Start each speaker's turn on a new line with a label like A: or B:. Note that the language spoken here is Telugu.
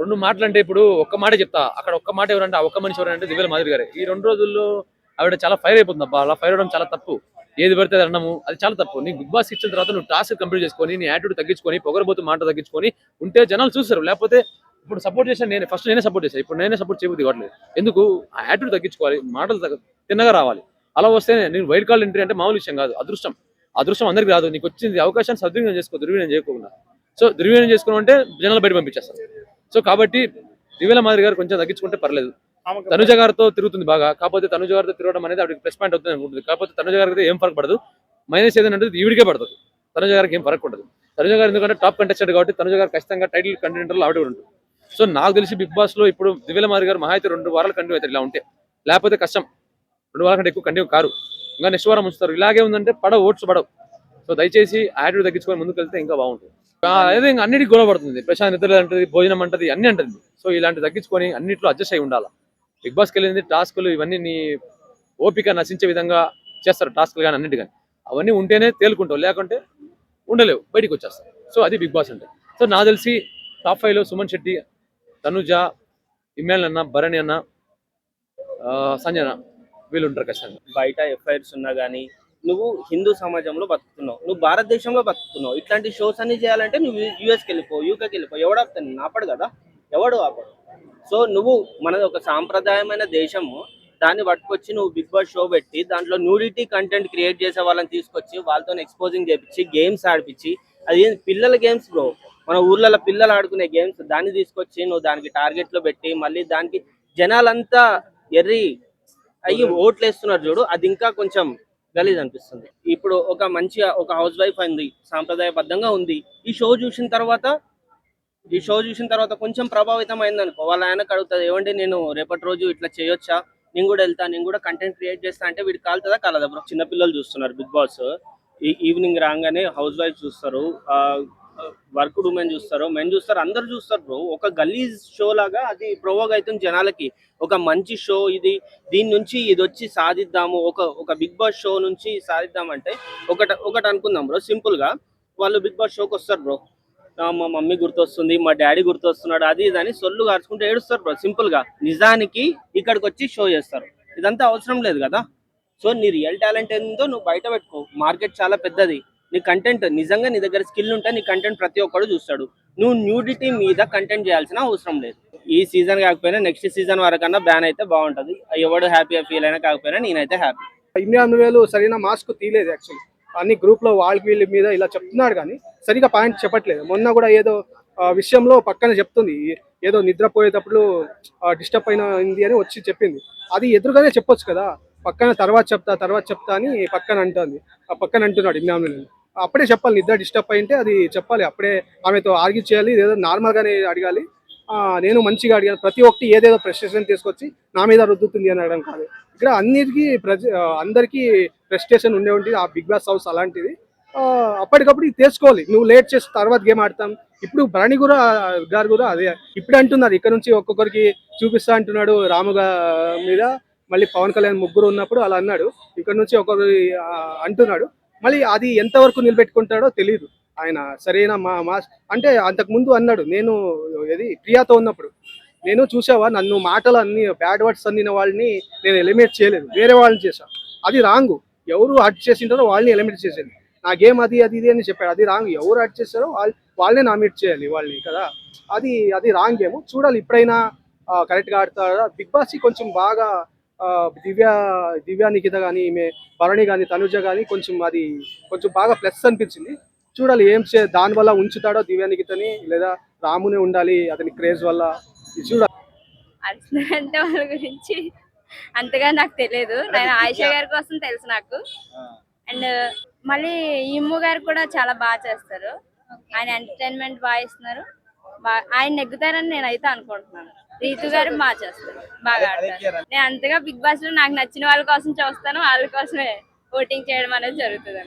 A: రెండు మాటలు అంటే ఇప్పుడు ఒక్క మాట చెప్తా. అక్కడ ఒక్క మాట ఎవరంటే ఒక్క మనిషి ఎవరంటే దివ్యల మాదిరి గారు. ఈ రెండు రోజుల్లో ఆవిడ చాలా ఫైర్ అయిపోతుంది అబ్బా. అలా ఫైర్ అవడం చాలా తప్పు. ఏది పడితే అది అది చాలా తప్పు. నీకు బిగ్ బాస్ ఇచ్చిన తర్వాత నువ్వు టాస్క్ కంప్లీట్ చేసుకొని నీ యాటిట్యూడ్ తగ్గించుకొని పొగరబోతు మాట తగ్గించుకొని ఉంటే జనాలు చూస్తారు. లేకపోతే ఇప్పుడు సపోర్ట్ చేశాను నేను ఫస్ట్ నేనే సపోర్ట్ చేశాను ఇప్పుడు నేనే సపోర్ట్ చేయబుద్ది కావట్లేదు. ఎందుకు? ఆ యాటిట్యూడ్ తగ్గించుకోవాలి మాటలు తగ్గ- తిన్నగా రావాలి. అలా వస్తే నేను వైట్ కార్డ్ ఎంట్రీ అంటే మామూలు విషయం కాదు. అదృష్టం. అదృష్టం అందరికీ రాదు. నీకు వచ్చింది అవకాశాన్ని సద్వినియోగం చేసుకో దుర్వినియోగం చేయకుండా. సో దుర్వినియోగం చేసుకోవడం అంటే జనాలు బయట పంపించేస్తారు. సో కాబట్టి దివ్యల మాదిరి గారు కొంచెం తగ్గించుకుంటే పర్లేదు. తనుజ గారితో తిరుగుతుంది బాగా. కాకపోతే తనుజ గారితో తిరగడం అనేది ఆవిడకి ప్లస్ పాయింట్ అవుతుంది అనుకుంటుంది. కాకపోతే తనుజ గారికి ఏం ఫరక్ పడదు. మైనస్ ఏదంటే ఈవిడికే పడుతుంది. తనుజ గారికి ఏం ఫరక్ ఉండదు. తనుజ గారు ఎందుకంటే టాప్ కంటెస్టెంట్ కాబట్టి తనుజ గారు ఖచ్చితంగా టైటిల్ కంటెంటర్లో ఆవిడ ఉంటుంది. సో నాకు తెలిసి బిగ్ బాస్లో ఇప్పుడు దివ్యల మాదిరి గారు మహా అయితే రెండు వారాలు కంటిన్యూ అవుతారు ఇలా ఉంటే. లేకపోతే కష్టం. రెండు వారాల కంటే ఎక్కువ కంటిన్యూ కారు. ఇంకా నెక్స్ట్ వారం ఉంచుతారు. ఇలాగే ఉందంటే పడవు ఓట్స్ పడవు. సో దయచేసి యాటిట్యూడ్ తగ్గించుకొని ముందుకు వెళ్తే ఇంకా బాగుంటుంది. అదే ఇంకా అన్నిటికి గొడవ పడుతుంది. ప్రశాంత్ నిద్ర అంటది భోజనం అంటది అన్ని అంటది. సో ఇలాంటి తగ్గించుకొని అన్నిట్లో అడ్జస్ట్ అయి ఉండాలి? బిగ్ బాస్కి వెళ్ళింది టాస్కులు ఇవన్నీ నీ ఓపిక నశించే విధంగా చేస్తారు టాస్కులు కానీ అన్నిటి కానీ. అవన్నీ ఉంటేనే తేలుకుంటావు లేకుంటే ఉండలేవు బయటికి వచ్చేస్తావు. సో అది బిగ్ బాస్ అంటే. సో నాకు తెలిసి టాప్ ఫైవ్లో సుమన్ శెట్టి తనుజ ఇమ్రాన్ అన్న భరణి అన్న ఆ, సంజన వీళ్ళు ఉంటారు ఖచ్చితంగా.
B: బయట ఎఫ్ఐఆర్స్ ఉన్నా కానీ నువ్వు హిందూ సమాజంలో బతుకుతున్నావు. నువ్వు భారతదేశంలో బతుకుతున్నావు. ఇట్లాంటి షోస్ అన్ని చేయాలంటే నువ్వు యూఎస్కి వెళ్ళిపో యూకేకి వెళ్ళిపో ఎవడు ఆపుతాను ఆపడు కదా? ఎవడు ఆపడు? సో నువ్వు మనది ఒక సాంప్రదాయమైన దేశము దాన్ని పట్టుకొచ్చి నువ్వు బిగ్ బాస్ షో పెట్టి దాంట్లో న్యూడిటీ కంటెంట్ క్రియేట్ చేసే వాళ్ళని తీసుకొచ్చి వాళ్ళతో ఎక్స్పోజింగ్ చేపించి గేమ్స్ ఆడిపించి అది పిల్లల గేమ్స్ బ్రో మన ఊర్లలో పిల్లలు ఆడుకునే గేమ్స్ దాన్ని తీసుకొచ్చి నువ్వు దానికి టార్గెట్లో పెట్టి మళ్ళీ దానికి జనాలంతా ఎర్రి అయ్యి ఓట్లు వేస్తున్నారు చూడు. అది ఇంకా కొంచెం గలీజ్ అనిపిస్తుంది. ఇప్పుడు ఒక మంచిగా ఒక హౌస్ వైఫ్ అయింది సాంప్రదాయబద్ధంగా ఉంది ఈ షో చూసిన తర్వాత ఈ షో చూసిన తర్వాత కొంచెం ప్రభావితం అయింది అనుకో వాళ్ళ ఆయనకు అడుగుతుంది ఏమంటే నేను రేపటి రోజు ఇట్లా చేయొచ్చా? నేను కూడా వెళ్తా నేను కూడా కంటెంట్ క్రియేట్ చేస్తా అంటే వీడికి కాలుతుందా కాలదా బ్రో చిన్నపిల్లలు చూస్తున్నారు బిగ్ బాస్. ఈవినింగ్ రాగానే హౌస్ వైఫ్ చూస్తారు వర్క్ ఉమెన్ చూస్తారు మెన్ చూస్తారు అందరు చూస్తారు బ్రో ఒక గలీజ్ షో లాగా అది ప్రోవోగ్ అవుతుంది జనాలకి. ఒక మంచి షో ఇది దీని నుంచి ఇది వచ్చి సాధిద్దాము ఒక ఒక బిగ్ బాస్ షో నుంచి సాధిద్దామంటే ఒకటి ఒకటి అనుకుందాం బ్రో సింపుల్గా. వాళ్ళు బిగ్ బాస్ షోకి వస్తారు బ్రో మా మమ్మీ గుర్తొస్తుంది మా డాడీ గుర్తొస్తున్నాడు అది ఇది అని సొల్లు కార్చుకుంటూ ఏడుస్తారు బ్రో సింపుల్గా. నిజానికి ఇక్కడికి వచ్చి షో చేస్తారు. ఇదంతా అవసరం లేదు కదా. సో నీ రియల్ టాలెంట్ ఏందో నువ్వు బయట పెట్టుకో. మార్కెట్ చాలా పెద్దది. నీ కంటెంట్ నిజంగా నీ దగ్గర స్కిల్ ఉంటే నీ కంటెంట్ ప్రతి ఒక్కడు చూస్తాడు. నువ్వు న్యూడిటీ మీద కంటెంట్ చేయాల్సిన అవసరం లేదు. ఈ సీజన్ కాకపోయినా నెక్స్ట్ సీజన్ వరకన్నా బ్యాన్ అయితే బాగుంటుంది. ఎవడు హ్యాపీగా ఫీల్ అయినా కాకపోయినా నేనైతే హ్యాపీ
C: ఇన్ని అందువేలు సరైన మాస్క్ తీయలేదు యాక్చువల్లీ అన్ని గ్రూప్లో వాళ్ళకి వీళ్ళ మీద ఇలా చెప్తున్నాడు కానీ సరిగా పాయింట్ చెప్పట్లేదు. మొన్న కూడా ఏదో విషయంలో పక్కన చెప్తుంది. ఏదో నిద్రపోయేటప్పుడు డిస్టర్బ్ అయినది అని వచ్చి చెప్పింది. అది ఎదురుగానే చెప్పొచ్చు కదా. పక్కన తర్వాత చెప్తా తర్వాత చెప్తా అని పక్కన అంటుంది. ఆ పక్కన అంటున్నాడు ఇమ్రాన్ అప్పుడే చెప్పాలి నిద్ర డిస్టర్బ్ అయింటే అది చెప్పాలి. అప్పుడే ఆమెతో ఆర్గ్యూ చేయాలి ఏదో నార్మల్గానే అడగాలి. నేను మంచిగా అడిగాను. ప్రతి ఒక్కటి ఏదేదో ప్రెస్టేషన్ తీసుకొచ్చి నా మీద రుద్దుతుంది అని అడగడం కాదు. ఇక్కడ అన్నిటికీ ప్రజ అందరికీ ప్రెస్టేషన్ ఉండే ఉంటుంది. ఆ బిగ్ బాస్ హౌస్ అలాంటిది. అప్పటికప్పుడు ఇది తెలుసుకోవాలి. నువ్వు లేట్ చేసి తర్వాత గేమ్ ఆడతాం. ఇప్పుడు భరణి కూడా గారు కూడా అదే ఇప్పుడే అంటున్నారు. ఇక్కడ నుంచి ఒక్కొక్కరికి చూపిస్తా అంటున్నాడు రాము మీద. మళ్ళీ పవన్ కళ్యాణ్ ముగ్గురు ఉన్నప్పుడు అలా అన్నాడు. ఇక్కడ నుంచి ఒకరు అంటున్నాడు. మళ్ళీ అది ఎంతవరకు నిలబెట్టుకుంటాడో తెలియదు ఆయన సరైన మా మాస్ అంటే అంతకు ముందు అన్నాడు నేను ఏది ప్రియాతో ఉన్నప్పుడు నేను చూసావా నన్ను మాటలు అన్ని బ్యాడ్ వర్డ్స్ అందిన వాళ్ళని నేను ఎలిమినేట్ చేయలేదు. వేరే వాళ్ళని చేశాను అది రాంగు. ఎవరు హర్ట్ చేసింటారో వాళ్ళని ఎలిమినేట్ చేసేది. నా గేమ్ అది అది ఇది అని చెప్పాడు. అది రాంగ్. ఎవరు హర్ట్ చేస్తారో వాళ్ళు వాళ్ళనే నామినేట్ చేయాలి వాళ్ళని కదా. అది అది రాంగ్ గేమ్ చూడాలి ఇప్పుడైనా కరెక్ట్గా ఆడతారా బిగ్ బాస్ కొంచెం బాగా దివ్య దివ్య నిఖిత కానీ ఈమె భరణి కానీ తనుజ కానీ కొంచెం అది కొంచెం బాగా ప్లస్ అనిపించింది. చూడాలి ఏం చే దానివల్ల ఉంచుతాడో దివ్య నిఖితని లేదా రామునే ఉండాలి అతని క్రేజ్ వల్ల చూడాలి.
D: అంటే వాళ్ళ గురించి అంతగా నాకు తెలియదు. నేను ఆయిషా గారి కోసం తెలుసు నాకు. అండ్ మళ్ళీ ఇమ్ము గారు కూడా చాలా బాగా చేస్తారు. ఆయన ఎంటర్టైన్మెంట్ బాగా ఇస్తున్నారు ఆయన నెగ్గుతారని నేనైతే అనుకుంటున్నాను. రీతు గారు బాగా చేస్తారు. బాగా ఆడతారు. నేను అంతగా బిగ్ బాస్లో నాకు నచ్చిన వాళ్ళ కోసం చూస్తాను వాళ్ళ కోసమే ఓటింగ్ చేయడం అనేది జరుగుతుంది